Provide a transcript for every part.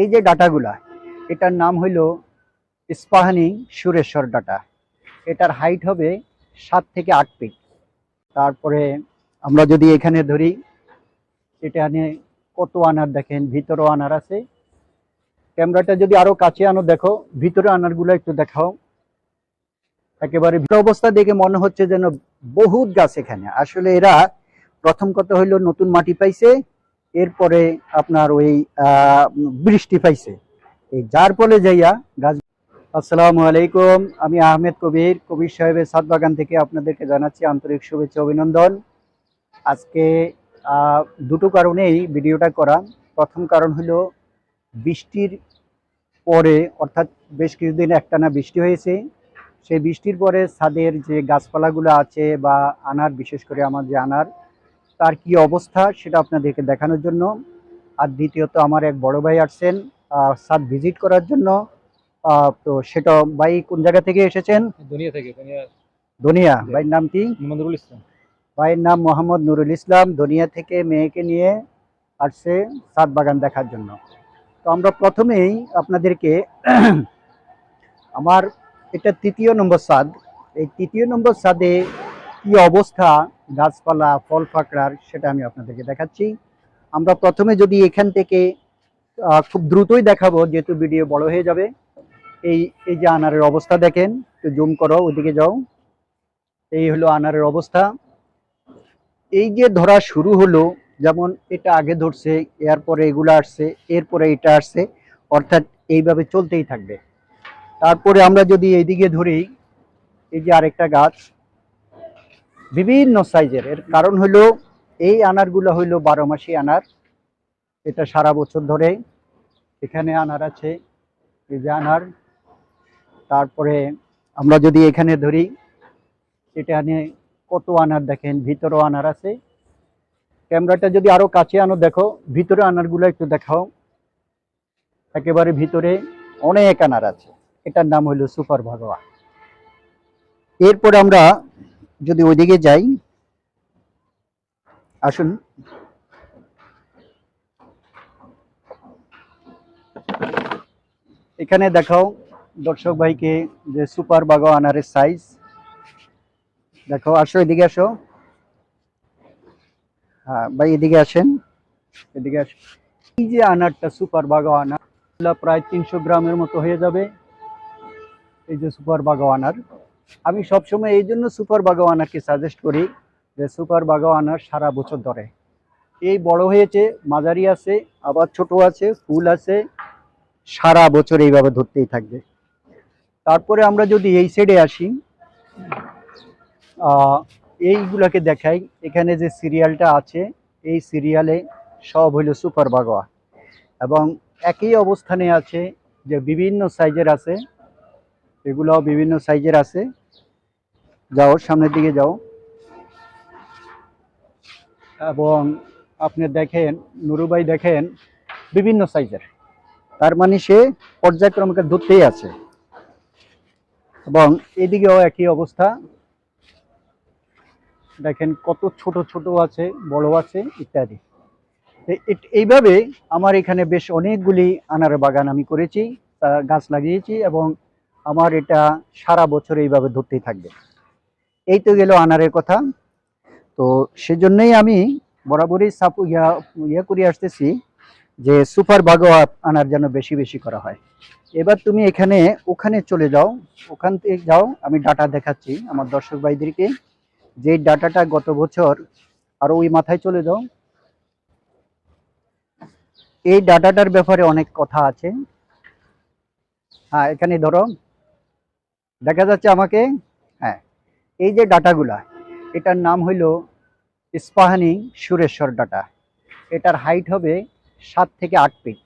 এই যে ডাটাগুলা, এটার নাম হইল ইস্পাহানি সুরেশ্বর ডাটা। এটার হাইট হবে সাত থেকে আট ফিট তারপরে আমরা যদি এখানে ধরি এটা কত আনার দেখেন ভিতরেও আনার আছে। ক্যামেরাটা যদি আরও কাছে আনো, দেখো, ভিতরে আনারগুলো একটু দেখাও। একেবারে অবস্থা দেখে মনে হচ্ছে যেন বহুত গাছ এখানে। আসলে এরা প্রথম কথা হইল নতুন মাটি পাইছে এরপরে আপনার ওই বৃষ্টি পাইছে। এই যার ফলে যাইয়া গাছ আসসালামু আলাইকুম। আমি আহমেদ কবির কবির সাহেবের সাত বাগান থেকে আপনাদেরকে জানাচ্ছি আন্তরিক শুভেচ্ছা, অভিনন্দন। আজকে দুটো কারণেই ভিডিওটা করা। প্রথম কারণ হলো, বৃষ্টির পরে, অর্থাৎ বেশ কিছুদিন একটানা বৃষ্টি হয়েছে। সেই বৃষ্টির পরে ছাদের যে গাছপালাগুলো আছে বা আনার, বিশেষ করে আমার যে আনার তার কি অবস্থা সেটা আপনাদেরকে দেখানোর জন্য। আর দ্বিতীয়ত আমার এক বড় ভাই আসছেন ছাদ ভিজিট করার জন্য। তো সেটা ভাই কোন জায়গা থেকে এসেছেন? দুনিয়া থেকে দুনিয়া। ভাইয়ের নাম কি? মোহাম্মদুল ইসলাম। ভাইয়ের নাম মোহাম্মদ নুরুল ইসলাম দুনিয়া থেকে মেয়েকে নিয়ে আসছে সাত বাগান দেখার জন্য। তো আমরা প্রথমেই আপনাদেরকে আমার এটা তৃতীয় নম্বর সাদ। এই তৃতীয় নম্বর সাদে কি অবস্থা? গাছপালা, ফল ফাকড়ার সেটা আমি আপনাদেরকে দেখাচ্ছি। আমরা প্রথমে যদি এখান থেকে খুব দ্রুতই দেখাবো, যেহেতু ভিডিও বড় হয়ে যাবে। এই এই যে আনারের অবস্থা দেখেন, একটু জুম করো ওইদিকে যাও। এই হলো আনারের অবস্থা। এই যে ধরা শুরু হলো, যেমন এটা আগে ধরছে, এরপরে এগুলো আসছে, এরপরে এটা আসছে, অর্থাৎ এইভাবে চলতেই থাকবে। তারপরে আমরা যদি এইদিকে ধরি, এই যে আরেকটা গাছ বিভিন্ন সাইজের। এর কারণ হলো, এই আনারগুলো হইল বারো মাসি আনার। এটা সারা বছর ধরে এখানে আনার আছে, এই যে আনার। তারপরে আমরা যদি এখানে ধরি এটা নিয়ে কত আনার দেখেন, ভিতরেও আনার আছে। ক্যামেরাটা যদি আরও কাছে আনো, দেখো, ভিতরে আনারগুলো একটু দেখাও। একেবারে ভিতরে অনেক আনার আছে। এটার নাম হলো সুপার ভাগোয়া এরপরে আমরা যদি ওইদিকে যাই, আসুন। এখানে দেখাও দর্শক ভাইকে যে সুপার বাগো আনারের সাইজ দেখো আসো, এদিকে আসো। হ্যাঁ ভাই, এদিকে আসেন। এদিকে আসেন। এই যে আনারটা, সুপার বাগো আনার প্রায় তিনশো গ্রামের মতো হয়ে যাবে। এই যে সুপার বাগো আনার। আমি সবসময় এই জন্য সুপার বাগো সাজেস্ট করি যে সুপার বাগো আনার সারা বছর ধরে। এই বড় হয়েছে, মাঝারি আছে, আবার ছোট আছে, ফুল আছে, সারা বছর এইভাবে ধরতেই থাকবে। তারপরে আমরা যদি এই সাইডে আসি এইগুলাকে দেখাই। এখানে যে সিরিয়ালটা আছে, এই সিরিয়ালে সব হইল সুপার বাগোয়া এবং একই অবস্থানে আছে যে বিভিন্ন সাইজের আছে এগুলাও বিভিন্ন সাইজের আছে। যাও, সামনের দিকে যাও। এবং আপনি দেখেন নুরুবাই দেখেন, বিভিন্ন সাইজের। তার মানে সে পর্যায়ক্রমকে ধরতেই আছে। এবং এদিকেও একই অবস্থা। দেখেন কত ছোট ছোট আছে, বড় আছে, ইত্যাদি। এইভাবে আমার এখানে বেশ অনেকগুলি আনার বাগান আমি করেছি গাছ লাগিয়েছি এবং আমার এটা সারা বছর এইভাবে ধরতেই থাকবে। এই তো গেল আনারের কথা। তো সেজন্যই আমি বরাবরই সাপু ইয়া ইয়া করে আসতেছি যে সুপার বাগোয়া আনার যেন বেশি বেশি করা হয়। এবার তুমি এখানে, ওখানে চলে যাও। ওখান থেকে যাও, আমি ডাটা দেখাচ্ছি আমার দর্শক ভাইদেরকে। যে ডাটাটা গত বছর আর ওই মাথায় চলে যাও। এই ডাটাটার ব্যাপারে অনেক কথা আছে। হ্যাঁ এখানে ধরো। দেখা যাচ্ছে আমাকে হ্যাঁ এই যে ডাটাগুলা, এটার নাম হইল ইস্পাহানি সুরেশ্বর ডাটা। এটার হাইট হবে সাত থেকে আট ফিট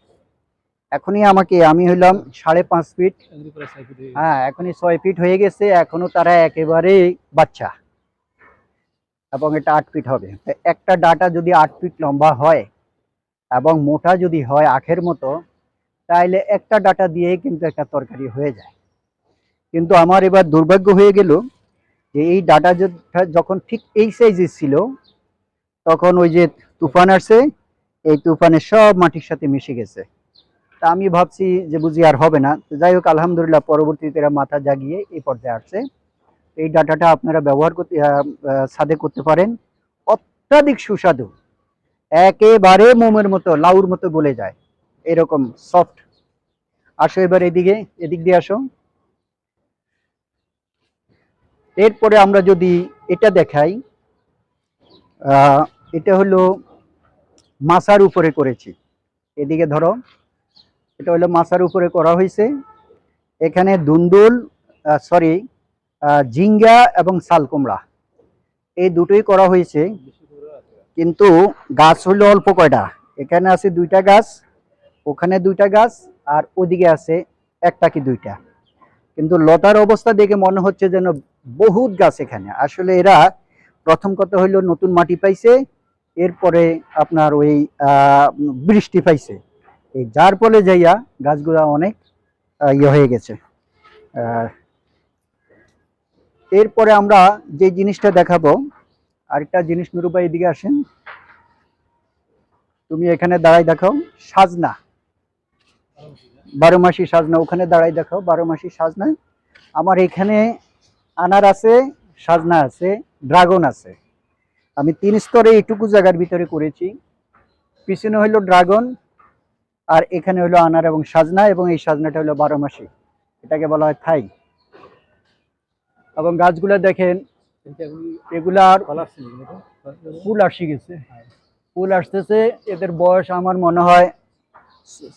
এখনই আমাকে, আমি হইলাম সাড়ে পাঁচ ফিট হয়ে, এখনই ছয় ফিট হয়ে গেছে এখনও তারা একেবারে বাচ্চা। এবং এটা আট ফিট হবে। একটা ডাটা যদি আট ফিট লম্বা হয়, এবং মোটা যদি হয় আখের মতো তাহলে একটা ডাটা দিয়েই কিন্তু একটা তরকারি হয়ে যায়। কিন্তু আমার এবার দুর্ভাগ্য হয়ে গেল যে এই ডাটা যখন ঠিক এই সাইজের ছিল, তখন ওই যে তুফান আসছে, এই তুফানে সব মাটির সাথে মিশে গেছে। তা আমি ভাবছি যে বুঝি আর হবে না। তো যাই হোক, আলহামদুলিল্লাহ, পরবর্তীতে এরা মাথা জাগিয়ে এই পর্যায়ে আসছে। এই ডাটাটা আপনারা ব্যবহার করতে ছাদে করতে পারেন। অত্যাধিক সুস্বাদু। একেবারে মোমের মতো, লাউর মতো গলে যায়। এরকম সফট আসো এবার এদিকে, এদিক দিয়ে আসো। এরপরে আমরা যদি এটা দেখাই এটা হলো মাসার উপরে করেছি। এদিকে ধরো, এটা হলো মাসার উপরে করা হয়েছে। এখানে দুন্দুল সরি জিঙ্গা এবং শাল কুমড়া। এই দুটোই করা হয়েছে, কিন্তু গাছ হলো অল্প কয়টা। এখানে আছে দুইটা গাছ, ওখানে দুইটা গাছ, আর ওদিকে আছে একটা কি দুইটা। কিন্তু লতার অবস্থা দেখে মনে হচ্ছে যেন বহুত গাছ এখানে। আসলে এরা প্রথম কথা হইল নতুন মাটি পাইছে, এরপরে আপনার ওই বৃষ্টি পাইছে। এই যার ফলে যাইয়া গাছগুলা অনেক ইয়ে হয়ে গেছে। এরপরে আমরা যে জিনিসটা দেখাবো, আরেকটা জিনিস নুরুবা এদিকে আসেন। তুমি এখানে দাঁড়াই দেখাও, সাজনা। বারো মাসি সাজনা ওখানে দাঁড়াই দেখাও বারো মাসি সাজনা। আমার এখানে আনার আছে সাজনা আছে ড্রাগন আছে। আমি তিন স্তরে এইটুকু জায়গার ভিতরে করেছি। পিছনে হইল ড্রাগন আর এখানে হলো আনার এবং সাজনা এবং এই সাজনাটা হলো বারো মাসি। এটাকে বলা হয় থাই। এবং গাছগুলো দেখেন এগুলার ফুল আসি গেছে। ফুল আসতেছে এদের বয়স আমার মনে হয়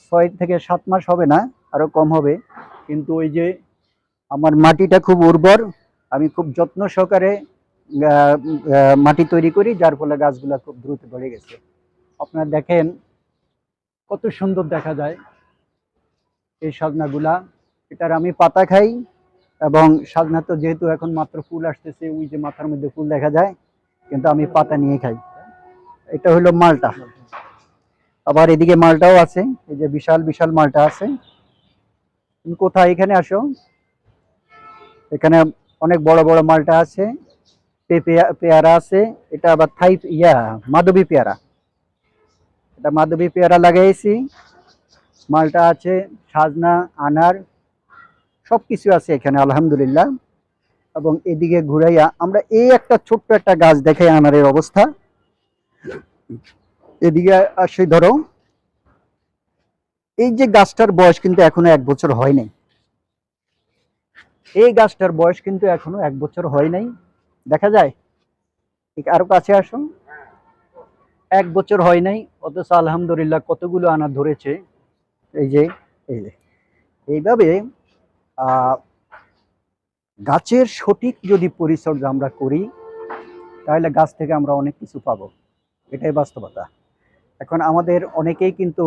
ছয় থেকে সাত মাস হবে না, আরও কম হবে। কিন্তু ওই যে আমার মাটিটা খুব উর্বর, আমি খুব যত্ন সহকারে মাটি তৈরি করি, যার ফলে গাছগুলা খুব দ্রুত বেড়ে গেছে। আপনারা দেখেন কত সুন্দর দেখা যায় এই সাজনাগুলা এটার আমি পাতা খাই এবং সাজনা তো যেহেতু এখন মাত্র ফুল আসতেছে, ওই যে মাথার মধ্যে ফুল দেখা যায়, কিন্তু আমি পাতা নিয়ে খাই। এটা হলো মালটা। আবার এদিকে মালটাও আছে। এই যে বিশাল বিশাল মালটা আছে। তুমি কোথায়? এখানে আসো। এখানে অনেক বড় বড় মালটা আছে। পেয়ারা আছে। এটা আবার থাই, ইয়া মাধবী পেয়ারা। এটা মাধবী পেয়ারা লাগাইছি। মালটা আছে, সাজনা, আনার সব কিছু আছে এখানে, আলহামদুলিল্লাহ। এবং এদিকে ঘুরাইয়া আমরা এই একটা ছোট্ট একটা গাছ দেখাই আনারের অবস্থা। এদিকে আসে, ধরো। এই যে গাছটার বয়স কিন্তু এখনও এক বছর হয় নাই। এই গাছটার বয়স কিন্তু এখনও এক বছর হয় নাই। দেখা যায়? আরও কাছে আসুন। এক বছর হয় নাই, অথচ আলহামদুলিল্লাহ কতগুলো আনা ধরেছে। এই যে এই যে। এইভাবে গাছের সঠিক যদি পরিচর্যা আমরা করি, তাহলে গাছ থেকে আমরা অনেক কিছু পাবো। এটাই বাস্তবতা। এখন আমাদের অনেকেই কিন্তু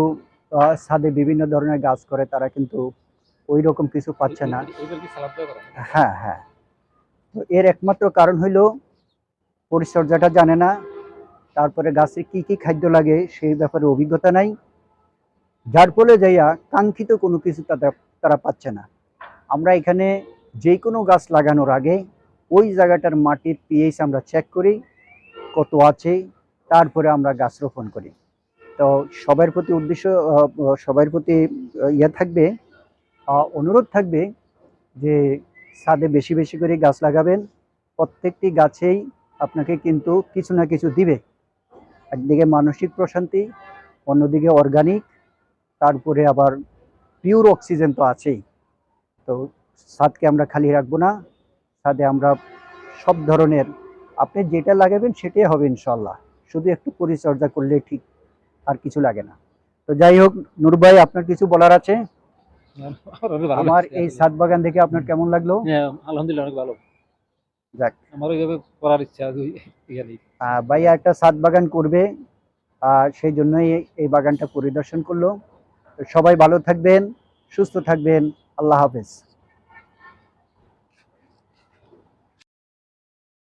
ছাদে বিভিন্ন ধরনের গাছ করে, তারা কিন্তু ওই রকম কিছু পাচ্ছে না। হ্যাঁ হ্যাঁ। তো এর একমাত্র কারণ হইল, পরিচর্যাটা জানে না, তারপরে গাছে কি কি খাদ্য লাগে সেই ব্যাপারে অভিজ্ঞতা নাই। যার ফলে যাইয়া কাঙ্ক্ষিত কোনো কিছু তারা তারা পাচ্ছে না। আমরা এখানে যে কোনো গাছ লাগানোর আগে, ওই জায়গাটার মাটির পিএইচ আমরা চেক করি, কত আছে, তারপরে আমরা গাছ রোপণ করি। তো সবার প্রতি উদ্দেশ্য সবার প্রতি ইয়ে থাকবে অনুরোধ থাকবে যে ছাদে বেশি বেশি করে গাছ লাগাবেন। প্রত্যেকটি গাছেই আপনাকে কিন্তু কিছু না কিছু দিবে। একদিকে মানসিক প্রশান্তি, অন্যদিকে অর্গানিক তারপরে আবার পিওর অক্সিজেন তো আছেই। তো ছাদকে আমরা খালি রাখব না, ছাদে আমরা সব ধরনের, আপনি যেটা লাগাবেন সেটাই হবে ইনশাল্লাহ শুধু একটু পরিচর্যা করলে ঠিক। আর কিছু লাগে না। তো যাই হোক নূর ভাই আপনার কিছু বলার আছে? আমার। এই ছাদ বাগান দেখে আপনার কেমন লাগল? হ্যাঁ, আলহামদুলিল্লাহ অনেক ভালো। যাক। আমার ওইভাবে করার ইচ্ছা আহ, ভাইয়া একটা ছাদ বাগান করবে আর সেই জন্যই এই বাগানটা পরিদর্শন করল। সবাই ভালো থাকবেন সুস্থ থাকবেন। আল্লাহ হাফেজ।